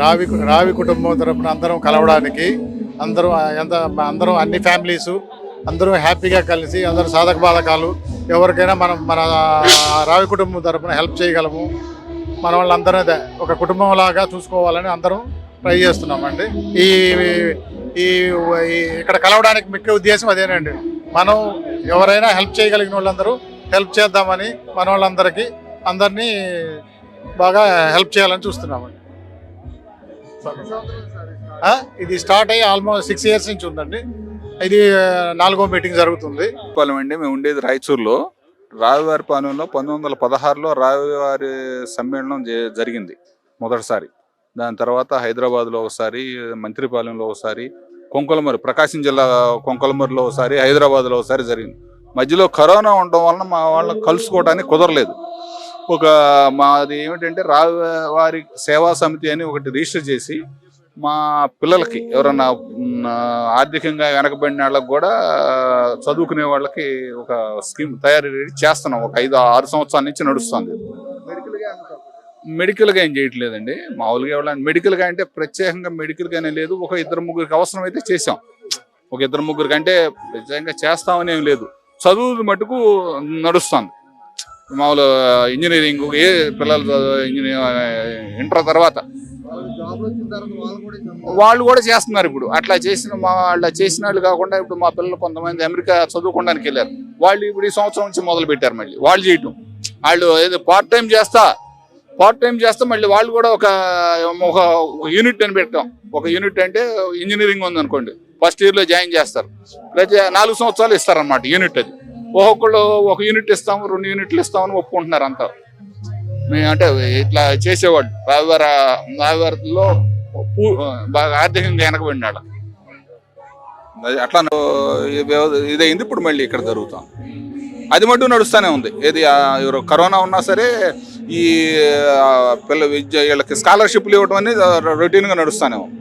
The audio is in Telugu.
రావి రావి కుటుంబం తరపున అందరం కలవడానికి అందరం ఎంత అందరం అన్ని ఫ్యామిలీస్ అందరూ హ్యాపీగా కలిసి అందరూ సాధక బాధకాలు ఎవరికైనా మనం మన రావి కుటుంబం తరపున హెల్ప్ చేయగలము. మన వాళ్ళందరూ ఒక కుటుంబం లాగా చూసుకోవాలని అందరం ట్రై చేస్తున్నామండి. ఈ ఈ ఇక్కడ కలవడానికి ముఖ్య ఉద్దేశం అదేనండి. మనం ఎవరైనా హెల్ప్ చేయగలిగిన వాళ్ళందరూ హెల్ప్ చేద్దామని మన వాళ్ళందరికీ అందరినీ బాగా హెల్ప్ చేయాలని చూస్తున్నామండి. ఇది స్టార్ట్ అయ్యి ఆల్మోస్ట్ సిక్స్ ఇయర్స్ నుంచి ఉందండి. ఇది నాలుగో మీటింగ్ జరుగుతుంది. పాలెం అండి మేము ఉండేది రాయచూరులో. రావివారి పాలెంలో పంతొమ్మిది వందల పదహారులో రావివారి సమ్మేళనం జరిగింది మొదటిసారి. దాని తర్వాత హైదరాబాద్లో ఒకసారి మంత్రిపాలెంలో ఒకసారి కొంకలమరి ప్రకాశం జిల్లా కొంకలమరిలో ఒకసారి హైదరాబాద్లో ఒకసారి జరిగింది. మధ్యలో కరోనా ఉండడం వలన మా వాళ్ళని కలుసుకోవడానికి కుదరలేదు. ఒక మాది ఏమిటంటే రావివారి సేవా సమితి అని ఒకటి రిజిస్టర్ చేసి మా పిల్లలకి ఎవరన్నా ఆర్థికంగా వెనకబడిన వాళ్ళకి కూడా చదువుకునే వాళ్ళకి ఒక స్కీమ్ తయారు చేస్తున్నాం. ఒక ఐదు ఆరు సంవత్సరాల నుంచి నడుస్తుంది. మెడికల్గా ఏం చేయట్లేదండి. మామూలుగా ఇవ్వాలని మెడికల్గా అంటే ప్రత్యేకంగా మెడికల్గానే లేదు. ఒక ఇద్దరు ముగ్గురికి అవసరం అయితే చేసాం ఒక ఇద్దరు ముగ్గురికి అంటే ప్రత్యేకంగా చేస్తామనేం లేదు. చదువు మటుకు నడుస్తుంది. మామూలు ఇంజనీరింగ్ ఏ పిల్లలు ఇంజనీరింగ్ ఇంటర్ తర్వాత వాళ్ళు కూడా చేస్తున్నారు ఇప్పుడు. అట్లా చేసిన మా అట్లా చేసిన వాళ్ళు కాకుండా ఇప్పుడు మా పిల్లలు కొంతమంది అమెరికా చదువుకోవడానికి వెళ్ళారు. వాళ్ళు ఇప్పుడు ఈ సంవత్సరం నుంచి మొదలు పెట్టారు మళ్ళీ. వాళ్ళు చేయటం. వాళ్ళు ఏదో పార్ట్ టైం చేస్తా పార్ట్ టైం చేస్తే మళ్ళీ వాళ్ళు కూడా ఒక ఒక యూనిట్ అని పెట్టాం. ఒక యూనిట్ అంటే ఇంజనీరింగ్ ఉంది అనుకోండి ఫస్ట్ ఇయర్లో జాయిన్ చేస్తారు. ప్రతి నాలుగు సంవత్సరాలు ఇస్తారన్నమాట యూనిట్ అది. ఒక్కొక్కళ్ళు ఒక యూనిట్ ఇస్తాము రెండు యూనిట్లు ఇస్తామని ఒప్పుకుంటున్నారు అంతా. మేము అంటే ఇట్లా చేసేవాళ్ళు. రావివార రావివారలో బాగా ఆర్థికంగా వెనకబడిన అది అట్లా ఇదైంది ఇప్పుడు మళ్ళీ ఇక్కడ జరుగుతాం. అది మటు నడుస్తూనే ఉంది. ఏది కరోనా ఉన్నా సరే ఈ పిల్ల విద్య వీళ్ళకి స్కాలర్షిప్లు ఇవ్వడం అనేది రొటీన్గా నడుస్తూనే ఉంది.